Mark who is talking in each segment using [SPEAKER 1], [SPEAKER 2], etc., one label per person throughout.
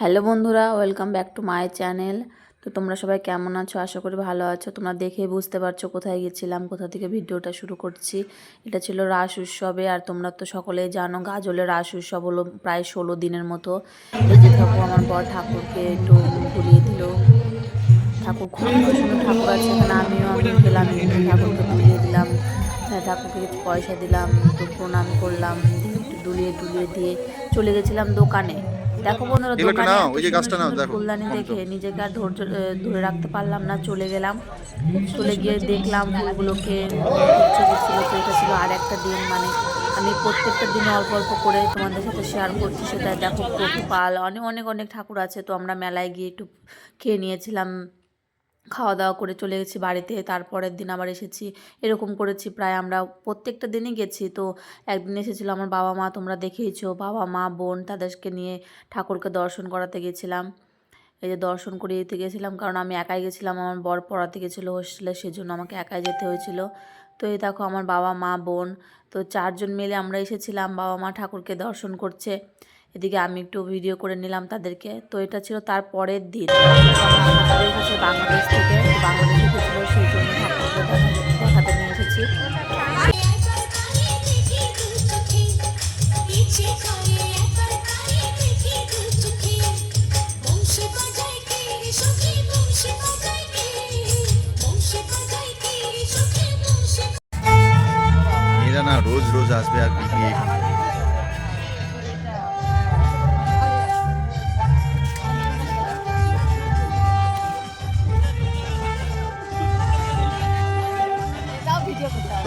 [SPEAKER 1] Hello বন্ধুরা, welcome back to my channel. তো তোমরা সবাই কেমন আছো? আশা করি ভালো আছো। তোমরা দেখেই বুঝতে পারছ কোথায় গেছিলাম, কোথা থেকে ভিডিওটা শুরু করছি। এটা ছিল রাস উৎসবে, আর তোমরা তো সকলে জানো গাজলে রাস উৎসব হলো প্রায় ষোলো দিনের মতো। এই যে ঠাকুর আমার বর ঠাকুরকে একটু ঘুরিয়ে দিল। ঠাকুর খুব সুন্দর ঠাকুর আছে এখানে, আমিও আমি গেলাম ঠাকুরকে ঘুরিয়ে দিলাম। হ্যাঁ ঠাকুরকে কিছু পয়সা দিলাম, একটু প্রণাম করলাম, একটু দুলিয়ে টুলিয়ে দিয়ে চলে গেছিলাম দোকানে। দেখো বন্ধুরা দোকানে
[SPEAKER 2] ওই যে গাছটা নাও, দেখো,
[SPEAKER 1] ফুলদানি দেখে নিজেকে আর ধৈর্য ধরে রাখতে পারলাম না চলে গেলাম। চলে গিয়ে দেখলাম ফুলগুলোকে এটা ছিল আর একটা দিন মানে আমি প্রত্যেকটা দিন অল্প অল্প করে তোমাদের সাথে শেয়ার করছি সেটা দেখো প্রতিপাল অনেক অনেক অনেক ঠাকুর আছে তো আমরা মেলায় গিয়ে একটু খেয়ে নিয়েছিলাম। খাওয়া দাওয়া করে চলে গেছি বাড়িতে। তারপরের দিন আবার এসেছি। এরকম করেছি প্রায় আমরা প্রত্যেকটা দিনই গেছি। তো একদিন এসেছিল আমার বাবা মা তোমরা দেখেইছো বাবা মা বোন তাদেরকে নিয়ে ঠাকুরকে দর্শন করাতে গেছিলাম। এই যে দর্শন করে যেতে গেছিলাম কারণ আমি একাই গেছিলাম, আমার বর পড়াতে গেছিল হোস্টেলে সেজন্য আমাকে একাই যেতে হয়েছিল। তো এই দেখো আমার বাবা মা বোন, তো চারজন মিলে আমরা এসেছিলাম বাবা মা ঠাকুরকে দর্শন করছে। এদিকে আমি একটু ভিডিও করে নিলাম তাদেরকে। তো এটা ছিল তার পরের দিন। এসেছে বাংলাদেশ থেকে বাংলাদেশ সেই জন্য দেখাতে নিয়ে এসেছি
[SPEAKER 2] রোজ রোজ আসবে আর বিয়ে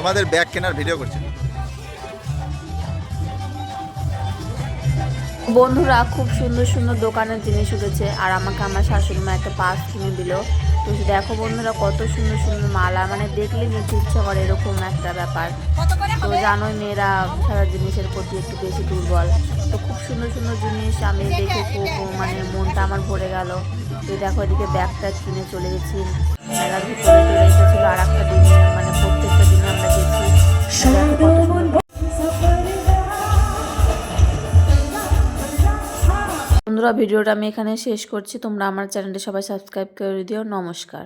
[SPEAKER 2] তোমাদের ব্যাগ কেনার ভিডিও করছি।
[SPEAKER 1] বন্ধুরা খুব সুন্দর সুন্দর দোকানের জিনিস উঠেছে। আর আমাকে আমার শাশুড়ি মা একটা পাস কিনে দিল। তো দেখো বন্ধুরা কত সুন্দর সুন্দর মালা। মানে দেখলে নিতে ইচ্ছা করে এরকম একটা ব্যাপার। তো জানোই মেয়েরা সারা জিনিসের প্রতি একটু বেশি দুর্বল। তো খুব সুন্দর সুন্দর জিনিস আমি দেখে খুব মানে মনটা আমার ভরে গেল। তো দেখো এদিকে ব্যাগটা কিনে চলে গেছি। মেলার ভিতরে তো বন্ধুরা ভিডিওটা আমি এখানে শেষ করছি। তোমরা আমার চ্যানেলটা সবাই সাবস্ক্রাইব করে দিও। নমস্কার।